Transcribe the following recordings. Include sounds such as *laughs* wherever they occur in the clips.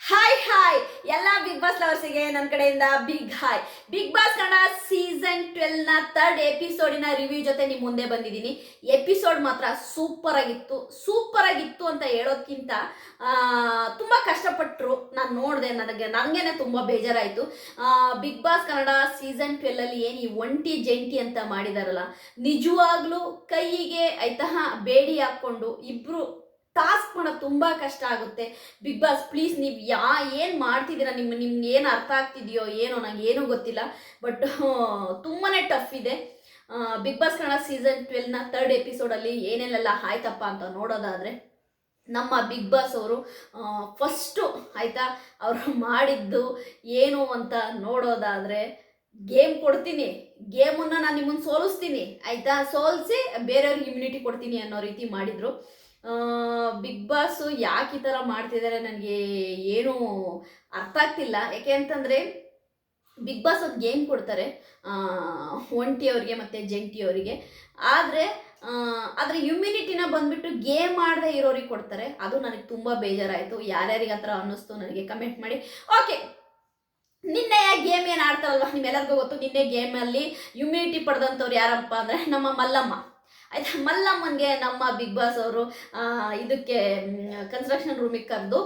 Hi hi ಎಲ್ಲ big boss ಲವರ್ಸಿಗೆ ನನ್ನ ಕಡೆಯಿಂದ big hi big boss Kannada season ಟ್ವೆಲ್ನ third ಎಪಿಸೋಡಿನ ರಿವ್ಯೂ ಜೊತೆ ನಿಮ್ಮ ಮುಂದೆ ಬಂದಿದ್ದೀನಿ. ಎಪಿಸೋಡ್ ಮಾತ್ರ ಸೂಪರ್ ಆಗಿತ್ತು. ಸೂಪರ್ ಆಗಿತ್ತು ಅಂತ ಹೇಳೋದ್ಕಿಂತ ತುಂಬ ಕಷ್ಟಪಟ್ಟರು ನಾನು ನೋಡಿದೆ ನನಗೆ. ನನಗೇನೆ ತುಂಬಾ ಬೇಜಾರಾಯಿತು. Big boss Kannada season twelve ಅಲ್ಲಿ ಏನು ಈ ಒಂಟಿ ಜಂಟಿ ಅಂತ ಮಾಡಿದಾರಲ್ಲ, ನಿಜವಾಗ್ಲೂ ಕೈಗೆ ಆಯ್ತಾ ಬೇಡಿ ಹಾಕ್ಕೊಂಡು ಇಬ್ರು ಟಾಸ್ಕ್ ಮಾಡೋದು ತುಂಬ ಕಷ್ಟ ಆಗುತ್ತೆ. ಬಿಗ್ ಬಾಸ್, ಪ್ಲೀಸ್ ನೀವು ಯಾ, ಏನು ಮಾಡ್ತಿದ್ದೀರಾ? ನಿಮ್ಮ ನಿಮ್ಗೆ ಏನು ಅರ್ಥ ಆಗ್ತಿದೆಯೋ, ಏನೋ, ನಂಗೆ ಏನೂ ಗೊತ್ತಿಲ್ಲ. ಬಟ್ ತುಂಬಾ ಟಫ್ ಇದೆ. ಬಿಗ್ ಬಾಸ್ ಕನ್ನಡ ಸೀಸನ್ ಟ್ವೆಲ್ನ ತರ್ಡ್ ಎಪಿಸೋಡಲ್ಲಿ ಏನೇನೆಲ್ಲ ಆಯ್ತಪ್ಪ ಅಂತ ನೋಡೋದಾದರೆ, ನಮ್ಮ ಬಿಗ್ ಬಾಸ್ ಅವರು ಫಸ್ಟು ಆಯಿತಾ, ಅವರು ಮಾಡಿದ್ದು ಏನು ಅಂತ ನೋಡೋದಾದರೆ, ಗೇಮ್ ಕೊಡ್ತೀನಿ. ಗೇಮನ್ನು ನಾನು ನಿಮ್ಮನ್ನು ಸೋಲಿಸ್ತೀನಿ. ಆಯಿತಾ? ಸೋಲಿಸಿ ಬೇರೆಯವ್ರಿಗೆ ಇಮ್ಯುನಿಟಿ ಕೊಡ್ತೀನಿ ಅನ್ನೋ ರೀತಿ ಮಾಡಿದರು. ಬಿಗ್ ಬಾಸ್ ಯಾಕೆ ಈ ಥರ ಮಾಡ್ತಿದ್ದಾರೆ ನನಗೆ ಏನೂ ಅರ್ಥ ಆಗ್ತಿಲ್ಲ. ಯಾಕೆ ಅಂತಂದರೆ ಬಿಗ್ ಬಾಸ್ ಒಂದು ಗೇಮ್ ಕೊಡ್ತಾರೆ ಒಂಟಿಯವರಿಗೆ ಮತ್ತು ಜಂಟಿಯವರಿಗೆ ಆದರೆ ಆದರೆ ಇಮ್ಯುನಿಟಿನ ಬಂದುಬಿಟ್ಟು ಗೇಮ್ ಮಾಡದೆ ಇರೋರಿಗೆ ಕೊಡ್ತಾರೆ. ಅದು ನನಗೆ ತುಂಬ ಬೇಜಾರಾಯಿತು. ಯಾರ್ಯಾರಿಗೆ ಆ ಥರ ಅನ್ನಿಸ್ತು ನನಗೆ ಕಮೆಂಟ್ ಮಾಡಿ. ಓಕೆ ನಿನ್ನೆ ಗೇಮ್ ಏನು ಆಡ್ತಾರಲ್ವ? ನಿಮ್ಮೆಲ್ಲರಿಗೂ ಗೊತ್ತು, ನಿನ್ನೆ ಗೇಮಲ್ಲಿ ಇಮ್ಯುನಿಟಿ ಪಡೆದಂಥವ್ರು ಯಾರಪ್ಪ ಅಂದರೆ ನಮ್ಮ ಮಲ್ಲಮ್ಮ. ಆಯ್ತಾ, ಮಲ್ಲಮ್ಮನಿಗೆ ನಮ್ಮ ಬಿಗ್ ಬಾಸ್ ಅವರು ಇದಕ್ಕೆ ಕನ್ಸ್ಟ್ರಕ್ಷನ್ ರೂಮಿಗೆ ಕರೆದು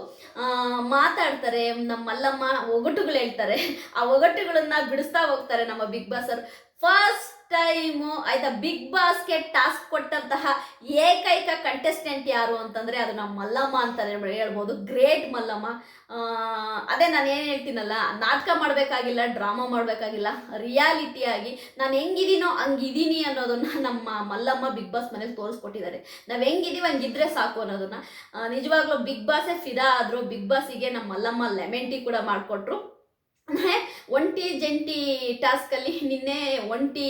ಮಾತಾಡ್ತಾರೆ, ನಮ್ಮ ಮಲ್ಲಮ್ಮ ಒಗಟುಗಳು ಹೇಳ್ತಾರೆ. ಆ ಒಗಟುಗಳನ್ನ ಬಿಡಿಸ್ತಾ ಹೋಗ್ತಾರೆ ನಮ್ಮ ಬಿಗ್ ಬಾಸ್ ಅವರು. ಫಸ್ಟ್ ಟೈಮು ಆಯ್ತಾ ಬಿಗ್ ಬಾಸ್ಗೆ ಟಾಸ್ಕ್ ಕೊಟ್ಟಂತಹ ಏಕೈಕ ಕಂಟೆಸ್ಟೆಂಟ್ ಯಾರು ಅಂತಂದರೆ ಅದು ನಮ್ಮ ಮಲ್ಲಮ್ಮ ಅಂತ ಹೇಳ್ಬೋದು. ಗ್ರೇಟ್ ಮಲ್ಲಮ್ಮ. ಅದೇ ನಾನು ಏನು ಹೇಳ್ತೀನಲ್ಲ, ನಾಟಕ ಮಾಡಬೇಕಾಗಿಲ್ಲ, ಡ್ರಾಮಾ ಮಾಡಬೇಕಾಗಿಲ್ಲ ರಿಯಾಲಿಟಿಯಾಗಿ ನಾನು ಹೆಂಗಿದ್ದೀನೋ ಹಂಗಿದ್ದೀನಿ ಅನ್ನೋದನ್ನ ನಮ್ಮ ಮಲ್ಲಮ್ಮ ಬಿಗ್ ಬಾಸ್ ಮನೇಲಿ ತೋರಿಸ್ಕೊಟ್ಟಿದ್ದಾರೆ. ನಾವು ಹೆಂಗಿದೀವಿ ಹಂಗಿದ್ರೆ ಸಾಕು ಅನ್ನೋದನ್ನ. ನಿಜವಾಗ್ಲೂ ಬಿಗ್ ಬಾಸೇ ಫಿದಾ ಆದರು ಬಿಗ್ ಬಾಸಿಗೆ ನಮ್ಮ ಮಲ್ಲಮ್ಮ ಲೆಮೆಂಟಿ ಕೂಡ ಮಾಡಿಕೊಟ್ರು. ಒಂಟಿ ಜಂಟಿ ಟಾಸ್ಕಲ್ಲಿ ನಿನ್ನೆ ಒಂಟಿ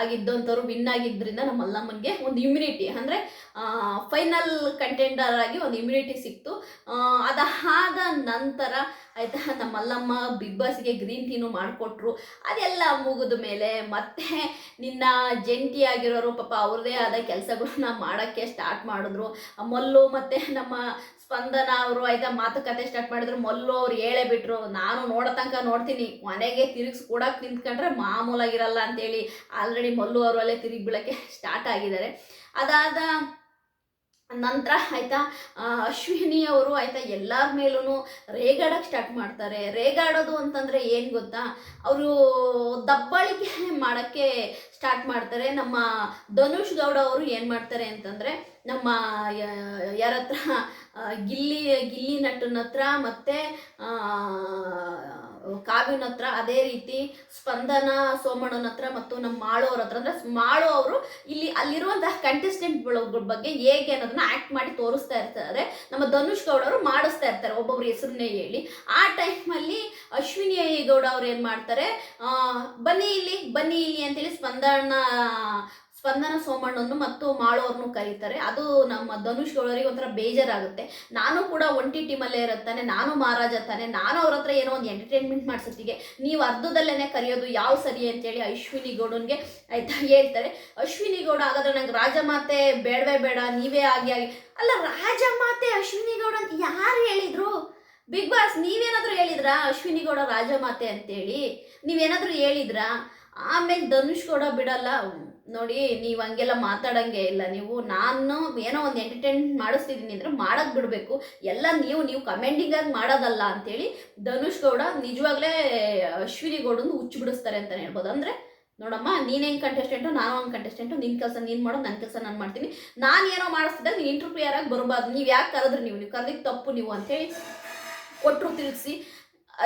ಆಗಿದ್ದಂಥವ್ರು ವಿನ್ ಆಗಿದ್ದರಿಂದ ನಮ್ಮ ಅಲ್ಲಮ್ಮನಿಗೆ ಒಂದು ಇಮ್ಯುನಿಟಿ ಅಂದರೆ ಫೈನಲ್ ಕಂಟೆಂಡರ್ ಆಗಿ ಒಂದು ಇಮ್ಯುನಿಟಿ ಸಿಕ್ತು. ಅದಾದ ನಂತರ ಆಯಿತಾ, ನಮ್ಮ ಅಲ್ಲಮ್ಮ ಬಿಗ್ ಬಾಸ್ಗೆ ಗ್ರೀನ್ ಟೀನು ಮಾಡಿಕೊಟ್ರು. ಅದೆಲ್ಲ ಮುಗಿದ ಮೇಲೆ ಮತ್ತೆ ನಿನ್ನ ಜಂಟಿ ಆಗಿರೋರು ಪಾಪ ಅವ್ರದ್ದೇ ಆದ ಕೆಲಸಗಳನ್ನ ಮಾಡೋಕ್ಕೆ ಸ್ಟಾರ್ಟ್ ಮಾಡಿದ್ರು. ಮಲ್ಲು ಮತ್ತು ನಮ್ಮ ಸ್ಪಂದನ ಅವರು ಆಯ್ತಾ ಮಾತುಕತೆ ಸ್ಟಾರ್ಟ್ ಮಾಡಿದ್ರು, ಮಲ್ಲು ಅವ್ರು ಹೇಳೇ ಬಿಟ್ರು. ನಾನು ನೋಡೋ ತನಕ ನೋಡ್ತೀನಿ, ಮನೆಗೆ ತಿರುಗಿಸ್ ಕೊಡಕ್ಕೆ ನಿಂತ್ಕೊಂಡ್ರೆ ಮಾಮೂಲಾಗಿರಲ್ಲ ಅಂತೇಳಿ. ಆಲ್ರೆಡಿ ಮಲ್ಲು ಅವರು ಅಲ್ಲೇ ತಿರುಗಿ ಬೀಳಕ್ಕೆ ಸ್ಟಾರ್ಟ್ ಆಗಿದ್ದಾರೆ. ಅದಾದ ನಂತರ ಆಯ್ತಾ ಅಶ್ವಿನಿ ಅವರು ಆಯ್ತಾ ಎಲ್ಲರ ಮೇಲೂ ರೇಗಾಡಕ್ಕೆ ಸ್ಟಾರ್ಟ್ ಮಾಡ್ತಾರೆ. ರೇಗಾಡೋದು ಅಂತಂದರೆ ಏನು ಗೊತ್ತಾ? ಅವರು ದಬ್ಬಾಳಿಕೆ ಮಾಡೋಕ್ಕೆ ಸ್ಟಾರ್ಟ್ ಮಾಡ್ತಾರೆ. ನಮ್ಮ ಧನುಷ್ ಗೌಡ ಅವರು ಏನು ಮಾಡ್ತಾರೆ ಅಂತಂದರೆ, ನಮ್ಮ ಯಾರತ್ರ ಗಿಲ್ಲಿ ಗಿಲ್ಲಿ ನಟನ ಹತ್ರ ಮತ್ತು ಕಾವ್ಯನ ಹತ್ರ ಅದೇ ರೀತಿ ಸ್ಪಂದನ, ಸೋಮಣ್ಣನ ಹತ್ರ ಮತ್ತು ನಮ್ಮ ಮಾಳು ಅವ್ರ ಹತ್ರ. ಅಂದ್ರೆ ಮಾಳು ಅವರು ಇಲ್ಲಿ ಅಲ್ಲಿರುವಂತಹ ಕಂಟೆಸ್ಟೆಂಟ್ಗಳ ಬಗ್ಗೆ ಹೇಗೆ ಅನ್ನೋದನ್ನ ಆಕ್ಟ್ ಮಾಡಿ ತೋರಿಸ್ತಾ ಇರ್ತಾರೆ. ನಮ್ಮ ಧನುಷ್ ಗೌಡ ಅವರು ಮಾಡಿಸ್ತಾ ಇರ್ತಾರೆ ಒಬ್ಬೊಬ್ರು ಹೆಸರನ್ನೇ ಹೇಳಿ. ಆ ಟೈಮಲ್ಲಿ ಅಶ್ವಿನಿ ಗೌಡ ಅವ್ರು ಏನು ಮಾಡ್ತಾರೆ? ಬನ್ನಿ ಇಲ್ಲಿ ಬನ್ನಿ ಇಲ್ಲಿ ಅಂತೇಳಿ ಸ್ಪಂದನ ಸ್ಪಂದನ ಸೋಮಣ್ಣನ್ನು ಮತ್ತು ಮಾಳೋರ್ನು ಕರೀತಾರೆ. ಅದು ನಮ್ಮ ಧನುಷ್ ಗೌಡರಿಗೆ ಒಂಥರ ಬೇಜಾರಾಗುತ್ತೆ. ನಾನು ಕೂಡ ಒಂಟಿ ಟೀಮಲ್ಲೇ ಇರುತ್ತಾನೆ, ನಾನು ಮಹಾರಾಜ ತಾನೆ, ನಾನು ಅವ್ರ ಹತ್ರ ಏನೋ ಒಂದು ಎಂಟರ್ಟೈನ್ಮೆಂಟ್ ಮಾಡ್ಸತ್ತಿಗೆ ನೀವು ಅರ್ಧದಲ್ಲೇ ಕರೆಯೋದು ಯಾವ ಸರಿ ಅಂತೇಳಿ ಅಶ್ವಿನಿ ಗೌಡನ್ಗೆ ಆಯ್ತಾ ಹೇಳ್ತಾರೆ. ಅಶ್ವಿನಿ ಗೌಡ ಹಾಗಾದ್ರೆ ನಂಗೆ ರಾಜಮಾತೆ ಬೇಡವೇ ಬೇಡ, ನೀವೇ ಆಗಿ ಆಗಿ. ಅಲ್ಲ ರಾಜಮಾತೆ ಅಶ್ವಿನಿ ಗೌಡ ಅಂತ ಯಾರು ಹೇಳಿದ್ರು? ಬಿಗ್ ಬಾಸ್ ನೀವೇನಾದರೂ ಹೇಳಿದ್ರಾ ಅಶ್ವಿನಿ ಗೌಡ ರಾಜಮಾತೆ ಅಂತೇಳಿ? ನೀವೇನಾದರೂ ಹೇಳಿದ್ರಾ? ಆಮೇಲೆ ಧನುಷ್ ಗೌಡ ಬಿಡಲ್ಲ. ನೋಡಿ, ನೀವು ಹಂಗೆಲ್ಲ ಮಾತಾಡೋಂಗೆ ಇಲ್ಲ. ನೀವು ನಾನು ಏನೋ ಒಂದು ಎಂಟರ್ಟೈನ್ ಮಾಡಿಸ್ತಿದ್ದೀನಿ ಅಂದರೆ ಮಾಡೋದು ಬಿಡಬೇಕು. ಎಲ್ಲ ನೀವು ನೀವು ಕಮೆಂಡಿಂಗಾಗಿ ಮಾಡೋದಲ್ಲ ಅಂತೇಳಿ ಧನುಷ್ ಗೌಡ ನಿಜವಾಗ್ಲೇ ಅಶ್ವಿನಿ ಗೌಡನ ಹುಚ್ಚು ಬಿಡಿಸ್ತಾರೆ ಅಂತಲೇ ಹೇಳ್ಬೋದು. ಅಂದರೆ, ನೋಡಮ್ಮ, ನೀನು ಹೆಂಗೆ ಕಂಟೆಸ್ಟೆಂಟು ನಾನು ಒಂದು ಕಂಟೆಸ್ಟೆಂಟು ನಿನ್ನ ಕೆಲಸ ನೀನು ಮಾಡೋ ನನ್ನ ಕೆಲಸ ನಾನು ಮಾಡ್ತೀನಿ. ನಾನು ಏನೋ ಮಾಡಿಸ್ತಿದ್ದೆ, ನೀನು ಇಂಟರ್ವ್ಯೂಯರ್ ಆಗಿ ಬರಬಾರ್ದು. ನೀವು ಯಾಕೆ ಕರೆದ್ರಿ ನೀವು? ನೀವು ಕರೆದಿದ್ದು ತಪ್ಪು ನೀವು ಅಂತೇಳಿ ಕೊಟ್ಟರು ತಿಳಿಸಿ.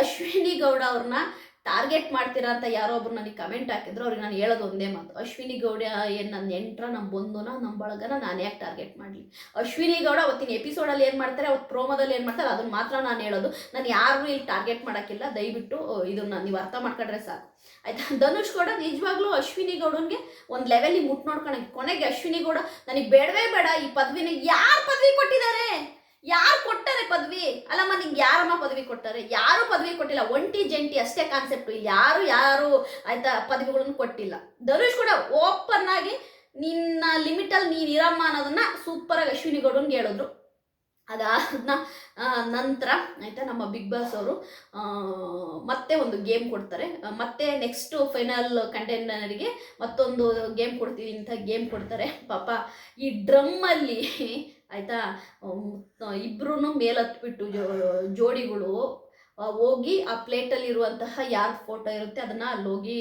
ಅಶ್ವಿನಿ ಗೌಡ ಅವ್ರನ್ನ ಟಾರ್ಗೆಟ್ ಮಾಡ್ತೀರಾ ಅಂತ ಯಾರೋ ಒಬ್ರು ನನಗೆ ಕಮೆಂಟ್ ಹಾಕಿದ್ರು. ಅವ್ರಿಗೆ ನಾನು ಹೇಳೋದು ಒಂದೇ ಮಾತು. ಅಶ್ವಿನಿ ಗೌಡ ಏನು ನನ್ನ ಎಂಟ್ರ ನಮ್ಮ ಬಂಧುನ ನಮ್ಮ ಬಳಗನ ನಾನು ಯಾಕೆ ಟಾರ್ಗೆಟ್ ಮಾಡಲಿ? ಅಶ್ವಿನಿ ಗೌಡ ಅವತ್ತಿನ ಎಪಿಸೋಡಲ್ಲಿ ಏನು ಮಾಡ್ತಾರೆ ಅವತ್ತು ಪ್ರೋಮೋದಲ್ಲಿ ಏನು ಮಾಡ್ತಾರೆ, ಅದನ್ನ ಮಾತ್ರ ನಾನು ಹೇಳೋದು. ನಾನು ಯಾರು ಇಲ್ಲಿ ಟಾರ್ಗೆಟ್ ಮಾಡೋಕ್ಕಿಲ್ಲ. ದಯವಿಟ್ಟು ಇದನ್ನ ನೀವು ಅರ್ಥ ಮಾಡ್ಕೊಂಡ್ರೆ ಸಾಕು. ಆಯ್ತಾ? ಧನುಷ್ ಗೌಡ ನಿಜವಾಗ್ಲೂ ಅಶ್ವಿನಿ ಗೌಡನ್ಗೆ ಒಂದು ಲೆವೆಲಿಗೆ ಮುಟ್ ನೋಡ್ಕೊಳಕ್ಕೆ, ಕೊನೆಗೆ ಅಶ್ವಿನಿ ಗೌಡ ನನಗೆ ಬೇಡವೇ ಬೇಡ, ಈ ಪದವಿನ ಯಾರು ಪದವಿ ಕೊಟ್ಟಿದ್ದಾರೆ? ಯಾರು ಕೊಟ್ಟಾರೆ ಪದವಿ? ಅಲ್ಲಮ್ಮ, ನಿಂಗೆ ಯಾರಮ್ಮ ಪದವಿ ಕೊಟ್ಟಾರೆ? ಯಾರು ಪದವಿ ಕೊಟ್ಟಿಲ್ಲ. ಒಂಟಿ ಜಂಟಿ ಅಷ್ಟೇ ಕಾನ್ಸೆಪ್ಟ್ ಯಾರು ಯಾರು ಆಯ್ತಾ ಪದವಿಗಳನ್ನು ಕೊಟ್ಟಿಲ್ಲ. ಧನುಷ್ ಕೂಡ ಓಪನ್ ಆಗಿ ನಿನ್ನ ಲಿಮಿಟಲ್ಲಿ ನೀನು ಇರಮ್ಮ ಅನ್ನೋದನ್ನ ಸೂಪರಾಗಿ ಅಶ್ವಿನಿ ಗೌಡನ್ಗೆ ಹೇಳಿದ್ರು. ಅದಾದ ನಂತರ ಆಯಿತಾ ನಮ್ಮ ಬಿಗ್ ಬಾಸ್ ಅವರು ಮತ್ತೆ ಒಂದು ಗೇಮ್ ಕೊಡ್ತಾರೆ. ಮತ್ತೆ ನೆಕ್ಸ್ಟ್ ಫೈನಲ್ ಕಂಟೆಂಡರಿಗೆ ಮತ್ತೊಂದು ಗೇಮ್ ಕೊಡ್ತೀವಿ ಅಂತ ಗೇಮ್ ಕೊಡ್ತಾರೆ. ಪಾಪ, ಈ ಡ್ರಮ್ಮಲ್ಲಿ ಆಯಿತಾ? ಇಬ್ಬರೂ ಮೇಲತ್ಬಿಟ್ಟು ಹತ್ಬಿಟ್ಟು ಜೋಡಿಗಳು ಹೋಗಿ ಆ ಪ್ಲೇಟಲ್ಲಿರುವಂತಹ ಯಾರ ಫೋಟೋ ಇರುತ್ತೆ ಅದನ್ನು ಅಲ್ಲಿ ಹೋಗಿ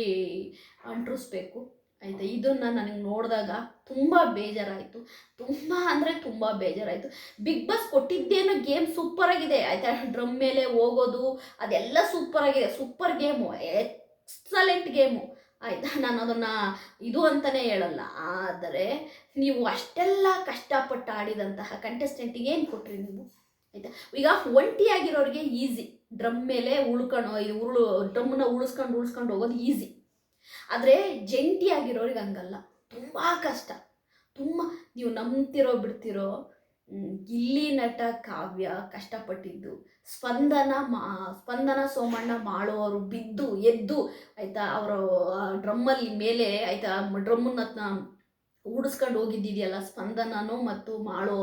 ಅಂಟಿಸ್ಬೇಕು ಆಯಿತಾ? ಇದನ್ನು ನನಗೆ ನೋಡಿದಾಗ ತುಂಬ ಬೇಜಾರಾಯಿತು. ತುಂಬ ಅಂದರೆ ತುಂಬ ಬೇಜಾರಾಯಿತು. ಬಿಗ್ ಬಾಸ್ ಕೊಟ್ಟಿದ್ದೇನು ಗೇಮ್ ಸೂಪರ್ ಆಗಿದೆ ಆಯಿತಾ? ಡ್ರಮ್ ಮೇಲೆ ಹೋಗೋದು, ಅದೆಲ್ಲ ಸೂಪರ್ ಆಗಿದೆ ಸೂಪರ್ ಗೇಮು. Excellent game. ಆಯಿತಾ? *laughs* ನಾನು ಅದನ್ನು ಇದು ಅಂತಲೇ ಹೇಳಲ್ಲ. ಆದರೆ ನೀವು ಅಷ್ಟೆಲ್ಲ ಕಷ್ಟಪಟ್ಟು ಆಡಿದಂತಹ ಕಂಟೆಸ್ಟೆಂಟಿಗೆ ಏನು ಕೊಟ್ರಿ ನೀವು? ಆಯಿತಾ? ಈಗ ಒಂಟಿಯಾಗಿರೋರಿಗೆ ಈಸಿ ಡ್ರಮ್ ಮೇಲೆ ಉಳ್ಕೊಂಡು ಉರುಳು ಡ್ರಮ್ಮನ್ನ ಉಳಿಸ್ಕೊಂಡು ಉಳಿಸ್ಕೊಂಡು ಹೋಗೋದು ಈಸಿ ಆದರೆ ಜಂಟಿ ಆಗಿರೋರಿಗೆ ಹಂಗಲ್ಲ. ತುಂಬ ಕಷ್ಟ. ತುಂಬ ನೀವು ನಂಬ್ತಿರೋ, ಬಿಡ್ತಿರೋ ಇಲ್ಲಿ ನಟ ಕಾವ್ಯ ಕಷ್ಟಪಟ್ಟಿದ್ದು ಸ್ಪಂದನ ಮಾ, ಸ್ಪಂದನ ಸೋಮಣ್ಣ ಮಾಡೋರು ಬಿದ್ದು, ಎದ್ದು ಆಯಿತಾ ಅವರ ಡ್ರಮ್ಮಲ್ಲಿ ಮೇಲೆ ಆಯಿತಾ ಡ್ರಮ್ಮನ್ನ ಉಡಿಸ್ಕೊಂಡು ಹೋಗಿದ್ದಿದೆಯಲ್ಲ ಸ್ಪಂದನನು ಮತ್ತು ಮಾಳು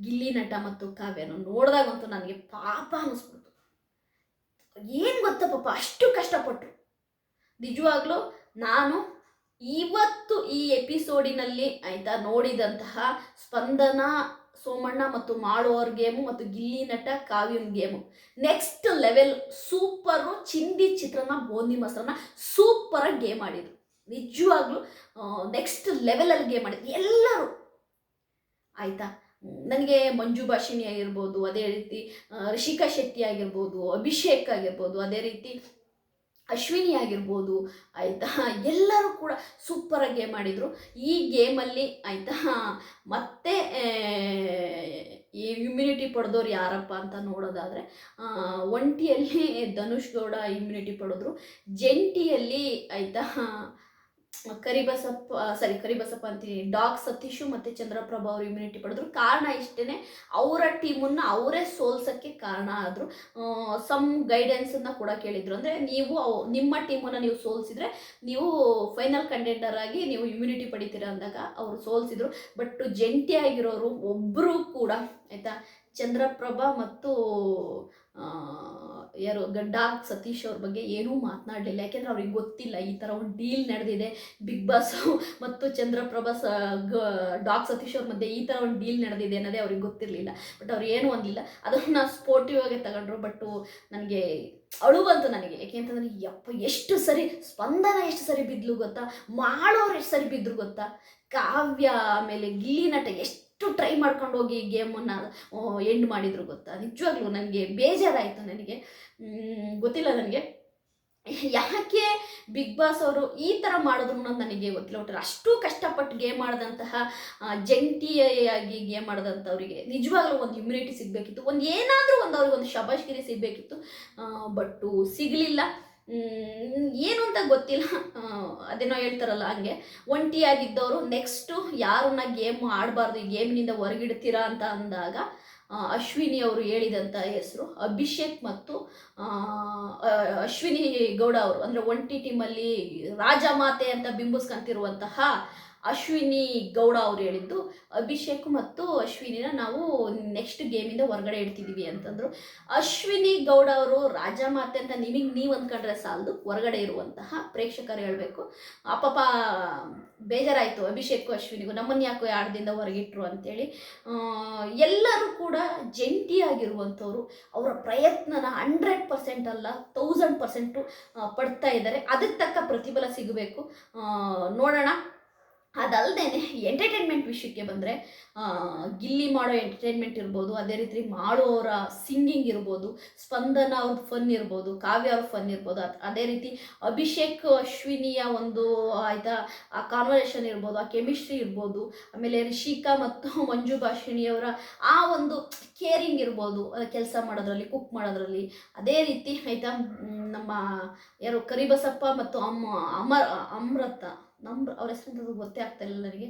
ಗಿಲ್ಲಿ ನಟ ಮತ್ತು ಕಾವ್ಯನು ನೋಡಿದಾಗಂತೂ ನನಗೆ ಪಾಪ ಅನ್ನಿಸ್ಬಿಡ್ತು ಏನು ಗೊತ್ತಾ ಪಾಪ, ಅಷ್ಟು ಕಷ್ಟಪಟ್ಟರು ನಿಜವಾಗ್ಲೂ ನಾನು ಇವತ್ತು ಈ ಎಪಿಸೋಡಿನಲ್ಲಿ ಆಯಿತಾ ನೋಡಿದಂತಹ ಸ್ಪಂದನ ಸೋಮಣ್ಣ ಮತ್ತು ಮಾಡೋರ್ ಗೇಮು ಮತ್ತು ಗಿಲ್ಲಿ ನಟ ಕಾವ್ಯನ್ ಗೇಮು. ನೆಕ್ಸ್ಟ್ ಲೆವೆಲ್ ಸೂಪರು ಚಿಂದಿ ಚಿತ್ರನ ಬೋಂದಿ ಮೊಸರನ್ನ ಸೂಪರಾಗಿ ಗೇಮ್ ಆಡಿದ್ರು. ನಿಜವಾಗ್ಲೂ ನೆಕ್ಸ್ಟ್ ಲೆವೆಲಲ್ಲಿ ಗೇಮ್ ಆಡಿದ್ರು. ಎಲ್ಲರೂ. ಆಯಿತಾ? ನನಗೆ ಮಂಜು ಭಾಷಿಣಿ ಆಗಿರ್ಬೋದು, ಅದೇ ರೀತಿ ರಿಷಿಕಾ ಶೆಟ್ಟಿ ಆಗಿರ್ಬೋದು, ಅಭಿಷೇಕ್ ಆಗಿರ್ಬೋದು, ಅದೇ ರೀತಿ ಅಶ್ವಿನಿ ಆಗಿರ್ಬೋದು, ಆಯಿತಾ? ಎಲ್ಲರೂ ಕೂಡ ಸೂಪರಾಗಿ ಗೇಮ್ ಆಡಿದರು. ಈ ಗೇಮಲ್ಲಿ, ಆಯಿತಾ? ಮತ್ತೆ ಪಡೆದವ್ರು ಯಾರಪ್ಪ ಅಂತ ನೋಡೋದಾದರೆ ಒಂಟಿಯಲ್ಲಿ ಧನುಷ್ ಗೌಡ ಇಮ್ಯುನಿಟಿ ಪಡೆದ್ರು. ಜಂಟಿಯಲ್ಲಿ ಆಯಿತಾ, ಕರಿಬಸಪ್ಪ ಸಾರಿ ಕರಿಬಸಪ್ಪ ಅಂತೀನಿ ಡಾಗ್ ಸತೀಶು ಮತ್ತು ಚಂದ್ರಪ್ರಭಾ ಅವರು ಇಮ್ಯುನಿಟಿ ಪಡೆದ್ರು. ಕಾರಣ ಇಷ್ಟೇ ಅವರ ಟೀಮನ್ನು ಅವರೇ ಸೋಲ್ಸೋಕ್ಕೆ ಕಾರಣ ಆದರು. ಸಮ್ ಗೈಡೆನ್ಸನ್ನು ಕೂಡ ಕೇಳಿದರು. ಅಂದರೆ ನೀವು ನಿಮ್ಮ ಟೀಮನ್ನು ನೀವು ಸೋಲ್ಸಿದ್ರೆ, ನೀವು ಫೈನಲ್ ಕಂಟೆಂಡರ್ ಆಗಿ ನೀವು ಇಮ್ಯುನಿಟಿ ಪಡಿತೀರ ಅಂದಾಗ ಅವರು ಸೋಲ್ಸಿದ್ರು. ಬಟ್ ಜಂಟಿಯಾಗಿರೋರು ಒಬ್ಬರು ಕೂಡ, ಆಯಿತಾ ಚಂದ್ರಪ್ರಭಾ ಮತ್ತು ಯಾರು ಗಡ್ಡ ಸತೀಶ್ ಅವ್ರ ಬಗ್ಗೆ ಏನೂ ಮಾತನಾಡಲಿಲ್ಲ. ಯಾಕೆಂದರೆ ಅವ್ರಿಗೆ ಗೊತ್ತಿಲ್ಲ ಈ ಥರ ಒಂದು ಡೀಲ್ ನಡೆದಿದೆ. ಬಿಗ್ ಬಾಸ್ ಮತ್ತು ಚಂದ್ರಪ್ರಭಾ ಸ, ಗ, ಡಾಕ್ ಸತೀಶ್ ಅವ್ರ ಮಧ್ಯೆ ಈ ಥರ ಒಂದು ಡೀಲ್ ನಡೆದಿದೆ ಅನ್ನೋದೇ ಅವ್ರಿಗೆ ಗೊತ್ತಿರಲಿಲ್ಲ. ಬಟ್ ಅವ್ರು ಏನೂ ಒಂದಿಲ್ಲ ಅದನ್ನು ಸ್ಪೋರ್ಟಿವ್ ಆಗಿ ತಗೊಂಡ್ರು. ಬಟ್ಟು ನನಗೆ ಅಳು ಬಂತು ನನಗೆ. ಯಾಕೆಂತಂದ್ರೆ ಯಪ್ಪ, ಎಷ್ಟು ಸರಿ ಸ್ಪಂದನ ಎಷ್ಟು ಸರಿ ಬಿದ್ಲು ಗೊತ್ತಾ? ಮಾಡೋರು ಎಷ್ಟು ಸರಿ ಬಿದ್ದರು ಗೊತ್ತಾ? ಕಾವ್ಯ ಆಮೇಲೆ ಗಿಲ್ಲಿ ನಟ ಎಷ್ಟು ಟ್ರೈ ಮಾಡ್ಕೊಂಡು ಹೋಗಿ ಗೇಮನ್ನು ಎಂಡ್ ಮಾಡಿದ್ರು ಗೊತ್ತಾ? ನಿಜವಾಗ್ಲೂ ನನಗೆ ಬೇಜಾರಾಯಿತು ನನಗೆ. ಗೊತ್ತಿಲ್ಲ ನನಗೆ. ಯಾಕೆ ಬಿಗ್ ಬಾಸ್ ಅವರು ಈ ಥರ ಮಾಡಿದ್ರು ಅನ್ನೋದು ನನಗೆ ಗೊತ್ತಿಲ್ಲ. ಒಟ್ಟು ಅಷ್ಟು ಕಷ್ಟಪಟ್ಟು ಗೇಮ್ ಮಾಡಿದಂತಹ ಜಂಟಿಯಾಗಿ ಗೇಮ್ ಮಾಡಿದಂಥವ್ರಿಗೆ ನಿಜವಾಗ್ಲೂ ಒಂದು ಇಮ್ಯುನಿಟಿ ಸಿಗಬೇಕಿತ್ತು. ಒಂದು ಏನಾದರೂ ಒಂದು ಅವ್ರಿಗೆ ಒಂದು ಶಬಾಷ್ಗಿರಿ ಸಿಗಬೇಕಿತ್ತು. ಬಟ್ಟು ಸಿಗಲಿಲ್ಲ. ಏನು ಅಂತ ಗೊತ್ತಿಲ್ಲ. ಅದೇನೋ ಹೇಳ್ತಾರಲ್ಲ ಹಂಗೆ. ಒಂಟಿಯಾಗಿದ್ದವರು ನೆಕ್ಸ್ಟು ಯಾರನ್ನ ಗೇಮ್ ಆಡಬಾರ್ದು, ಈ ಗೇಮ್ನಿಂದ ಹೊರಗಿಡ್ತೀರಾ ಅಂತ ಅಂದಾಗ ಅಶ್ವಿನಿ ಅವರು ಹೇಳಿದಂಥ ಹೆಸರು, ಅಭಿಷೇಕ್ ಮತ್ತು ಅಶ್ವಿನಿ ಗೌಡ ಅವರು. ಅಂದರೆ ಒಂಟಿ ಟೀಮಲ್ಲಿ ರಾಜಮಾತೆ ಅಂತ ಬಿಂಬಿಸ್ಕೊಂತಿರುವಂತಹ ಅಶ್ವಿನಿ ಗೌಡ ಅವ್ರು ಹೇಳಿದ್ದು, ಅಭಿಷೇಕ್ ಮತ್ತು ಅಶ್ವಿನಿನ ನಾವು ನೆಕ್ಸ್ಟ್ ಗೇಮಿಂದ ಹೊರಗಡೆ ಇಡ್ತಿದ್ದೀವಿ ಅಂತಂದರು. ಅಶ್ವಿನಿ ಗೌಡ ಅವರು ರಾಜಮಾತೆ ಅಂತ ನಿಮಗೆ ನೀವು ಅಂದ್ಕೊಂಡ್ರೆ ಸಾಲದು, ಹೊರಗಡೆ ಇರುವಂತಹ ಪ್ರೇಕ್ಷಕರು ಹೇಳಬೇಕು. ಅಪ್ಪಪ್ಪ ಬೇಜಾರಾಯಿತು ಅಭಿಷೇಕು ಅಶ್ವಿನಿಗೂ, ನಮ್ಮನ್ನು ಯಾಕೋ ಯಾರ್ದಿಂದ ಹೊರಗಿಟ್ರು ಅಂತೇಳಿ. ಎಲ್ಲರೂ ಕೂಡ ಜಂಟಿಯಾಗಿರುವಂಥವ್ರು. ಅವರ ಪ್ರಯತ್ನನ ಹಂಡ್ರೆಡ್ ಪರ್ಸೆಂಟ್ ಅಲ್ಲ ತೌಸಂಡ್ ಪರ್ಸೆಂಟು ಪಡ್ತಾ ಇದ್ದಾರೆ. ಅದಕ್ಕೆ ತಕ್ಕ ಪ್ರತಿಫಲ ಸಿಗಬೇಕು. ನೋಡೋಣ. ಅದಲ್ಲದೆ ಎಂಟರ್ಟೈನ್ಮೆಂಟ್ ವಿಷಯಕ್ಕೆ ಬಂದರೆ ಗಿಲ್ಲಿ ಮಾಡೋ ಎಂಟರ್ಟೈನ್ಮೆಂಟ್ ಇರ್ಬೋದು, ಅದೇ ರೀತಿ ಮಾಡೋರ ಸಿಂಗಿಂಗ್ ಇರ್ಬೋದು, ಸ್ಪಂದನ ಅವ್ರ ಫನ್ ಇರ್ಬೋದು, ಕಾವ್ಯ ಅವ್ರ ಫನ್ ಇರ್ಬೋದು, ಅದ್- ರೀತಿ ಅಭಿಷೇಕ್ ಅಶ್ವಿನಿಯ ಒಂದು, ಆಯಿತಾ, ಆ ಕಾನ್ವರ್ಸೇಷನ್ ಇರ್ಬೋದು, ಆ ಕೆಮಿಸ್ಟ್ರಿ ಇರ್ಬೋದು, ಆಮೇಲೆ ರಿಷಿಕಾ ಮತ್ತು *laughs* ಮಂಜು ಭಾಷಿಣಿಯವರ ಆ ಒಂದು ಕೇರಿಂಗ್ ಇರ್ಬೋದು ಕೆಲಸ ಮಾಡೋದ್ರಲ್ಲಿ ಕುಕ್ ಮಾಡೋದ್ರಲ್ಲಿ. ಅದೇ ರೀತಿ, ಆಯಿತಾ ನಮ್ಮ ಯಾರು ಕರಿಬಸಪ್ಪ ಮತ್ತು ಅಮ್ಮ, ಅಮರ್, ಅಮೃತ. ನಮ್ಮ ಅವ್ರ ಹೆಸರು ಗೊತ್ತೇ ಆಗ್ತಾ ಇಲ್ಲ ನನಗೆ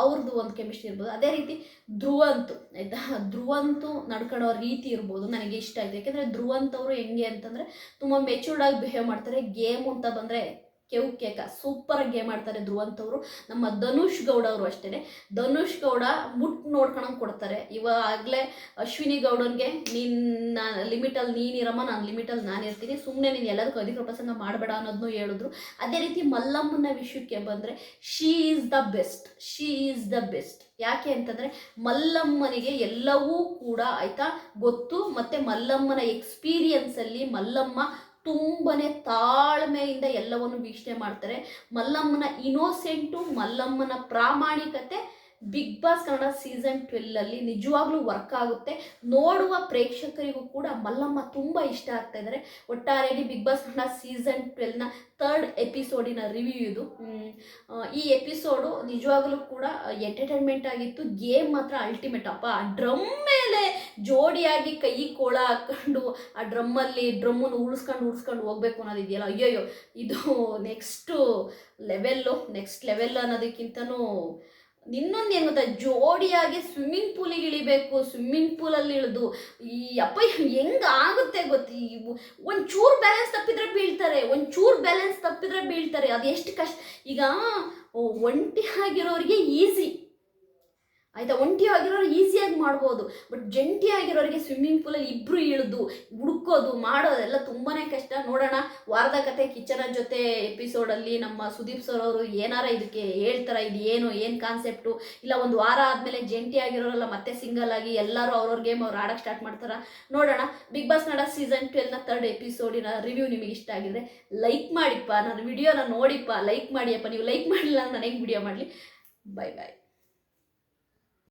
ಅವ್ರದ್ದು ಒಂದು ಕೆಮಿಸ್ಟ್ರಿ ಇರ್ಬೋದು. ಅದೇ ರೀತಿ ಧ್ರುವಂತು, ಆಯಿತಾ? ಧ್ರುವಂತು ನಡ್ಕೊಳ್ಳೋ ರೀತಿ ಇರ್ಬೋದು ನನಗೆ ಇಷ್ಟ ಆಗಿದೆ ಯಾಕೆಂದರೆ ಧ್ರುವಂತವರು ಹೆಂಗೆ ಅಂತಂದರೆ ತುಂಬ ಮೆಚೂರ್ಡ್ ಆಗಿ ಬಿಹೇವ್ ಮಾಡ್ತಾರೆ. ಗೇಮ್ ಅಂತ ಬಂದರೆ ಕೆವು ಕೇಕ ಸೂಪರಾಗಿ ಗೇಮ್ ಆಡ್ತಾರೆ ಧ್ರುವಂತವರು. ನಮ್ಮ ಧನುಷ್ ಗೌಡ ಅವರು ಅಷ್ಟೇ ಧನುಷ್ ಗೌಡ ಮುಟ್ ನೋಡ್ಕೊಳಂಗೆ ಕೊಡ್ತಾರೆ. ಇವಾಗಲೇ ಅಶ್ವಿನಿ ಗೌಡನ್ಗೆ ನಿನ್ನ ನಾನು ಲಿಮಿಟಲ್ಲಿ ನೀನಿರಮ್ಮ ನಾನು ಲಿಮಿಟಲ್ಲಿ ನಾನು ಇರ್ತೀನಿ. ಸುಮ್ಮನೆ ನೀನು ಎಲ್ಲದಕ್ಕೂ ಅಧಿಕ ಪ್ರಸಂಗ ಮಾಡಬೇಡ ಅನ್ನೋದನ್ನು ಹೇಳಿದ್ರು. ಅದೇ ರೀತಿ ಮಲ್ಲಮ್ಮನ ವಿಷಯಕ್ಕೆ ಬಂದರೆ she is the best she is the best ಯಾಕೆ ಅಂತಂದರೆ, ಮಲ್ಲಮ್ಮನಿಗೆ ಎಲ್ಲವೂ ಕೂಡ ಆಯಿತಾ ಗೊತ್ತು. ಮತ್ತು ಮಲ್ಲಮ್ಮನ ಎಕ್ಸ್ಪೀರಿಯನ್ಸಲ್ಲಿ ಮಲ್ಲಮ್ಮ ತುಂಬನೇ ತಾಳ್ಮೆಯಿಂದ ಎಲ್ಲವನ್ನು ವೀಕ್ಷಣೆ ಮಾಡ್ತಾರೆ. ಮಲ್ಲಮ್ಮನ ಇನೋಸೆಂಟು ಮಲ್ಲಮ್ಮನ ಪ್ರಾಮಾಣಿಕತೆ ಬಿಗ್ ಬಾಸ್ ಕನ್ನಡ ಸೀಸನ್ ಟ್ವೆಲ್ಲಲ್ಲಿ ನಿಜವಾಗ್ಲೂ ವರ್ಕ್ ಆಗುತ್ತೆ. ನೋಡುವ ಪ್ರೇಕ್ಷಕರಿಗೂ ಕೂಡ ಮಲ್ಲಮ್ಮ ತುಂಬ ಇಷ್ಟ ಆಗ್ತಾ ಇದ್ದಾರೆ ಒಟ್ಟಾರೆಯಾಗಿ ಬಿಗ್ ಬಾಸ್ ಕನ್ನಡ ಸೀಸನ್ ಟ್ವೆಲ್ನ ತರ್ಡ್ ಎಪಿಸೋಡಿನ ರಿವ್ಯೂ ಇದು. ಈ ಎಪಿಸೋಡು ನಿಜವಾಗ್ಲೂ ಕೂಡ ಎಂಟರ್ಟೈನ್ಮೆಂಟ್ ಆಗಿತ್ತು. ಗೇಮ್ ಮಾತ್ರ ಅಲ್ಟಿಮೇಟ್ ಅಪ್ಪ, ಆ ಡ್ರಮ್ ಮೇಲೆ ಜೋಡಿಯಾಗಿ ಕೈ ಕೋಳ ಹಾಕೊಂಡು, ಆ ಡ್ರಮ್ಮಲ್ಲಿ ಡ್ರಮ್ಮನ್ನು ಉಳಿಸ್ಕೊಂಡು ಉಳಿಸ್ಕೊಂಡು ಹೋಗ್ಬೇಕು ಅನ್ನೋದಿದೆಯಲ್ಲ ಅಯ್ಯೋಯ್ಯೋ, ಇದು ನೆಕ್ಸ್ಟು ಲೆವೆಲ್ಲು ನೆಕ್ಸ್ಟ್ ಲೆವೆಲ್ ಅನ್ನೋದಕ್ಕಿಂತನೂ ಇನ್ನೊಂದು ಏನು ಗೊತ್ತಾ? ಜೋಡಿಯಾಗಿ ಸ್ವಿಮ್ಮಿಂಗ್ ಪೂಲಿಗೆ ಇಳಿಬೇಕು ಸ್ವಿಮ್ಮಿಂಗ್ ಪೂಲಲ್ಲಿ ಇಳಿದು, ಈ ಅಪ್ಪ, ಹೆಂಗೆ ಆಗುತ್ತೆ ಗೊತ್ತಿ? ಒಂದು ಚೂರು ಬ್ಯಾಲೆನ್ಸ್ ತಪ್ಪಿದ್ರೆ ಬೀಳ್ತಾರೆ ಒಂದು ಬ್ಯಾಲೆನ್ಸ್ ತಪ್ಪಿದ್ರೆ ಬೀಳ್ತಾರೆ, ಅದು ಎಷ್ಟು ಕಷ್ಟ. ಈಗ ಒಂಟಿ ಆಗಿರೋರಿಗೆ ಈಸಿ ಆಯಿತಾ? ಒಂಟಿಯಾಗಿರೋರು ಈಸಿಯಾಗಿ ಮಾಡ್ಬೋದು. ಬಟ್ ಜಂಟಿ ಆಗಿರೋರಿಗೆ ಸ್ವಿಮ್ಮಿಂಗ್ ಪೂಲಲ್ಲಿ ಇಬ್ಬರು ಇಳಿದು ಹುಡ್ಕೋದು ಮಾಡೋದೆಲ್ಲ ತುಂಬಾ ಕಷ್ಟ. ನೋಡೋಣ, ವಾರದ ಕತೆ ಕಿಚನ ಜೊತೆ ಎಪಿಸೋಡಲ್ಲಿ ನಮ್ಮ ಸುದೀಪ್ ಸರ್ ಅವರು ಏನಾರ ಇದಕ್ಕೆ ಹೇಳ್ತಾರ, ಇದು ಏನು ಏನು ಕಾನ್ಸೆಪ್ಟು ಇಲ್ಲ ಒಂದು ವಾರ ಆದಮೇಲೆ ಜಂಟಿ ಆಗಿರೋರೆಲ್ಲ ಮತ್ತೆ ಸಿಂಗಲ್ ಆಗಿ ಎಲ್ಲರೂ ಅವ್ರವ್ರ ಗೇಮ್ ಅವ್ರು ಆಡೋಕ್ಕೆ ಸ್ಟಾರ್ಟ್ ಮಾಡ್ತಾರ? ನೋಡೋಣ. ಬಿಗ್ ಬಾಸ್ ನಡ ಸೀಸನ್ ಟ್ವೆಲ್ನ ತರ್ಡ್ ಎಪಿಸೋಡಿನ ರಿವ್ಯೂ ನಿಮಗೆ ಇಷ್ಟ ಆಗಿದ್ರೆ ಲೈಕ್ ಮಾಡಿಪ್ಪ. ನನ್ನ ವಿಡಿಯೋನ ನೋಡಿಪ್ಪ. ಲೈಕ್ ಮಾಡಿಯಪ್ಪ ನೀವು ಲೈಕ್ ಮಾಡಿಲ್ಲ ನನಗೆ ವಿಡಿಯೋ ಮಾಡಲಿ. ಬಾಯ್ ಬಾಯ್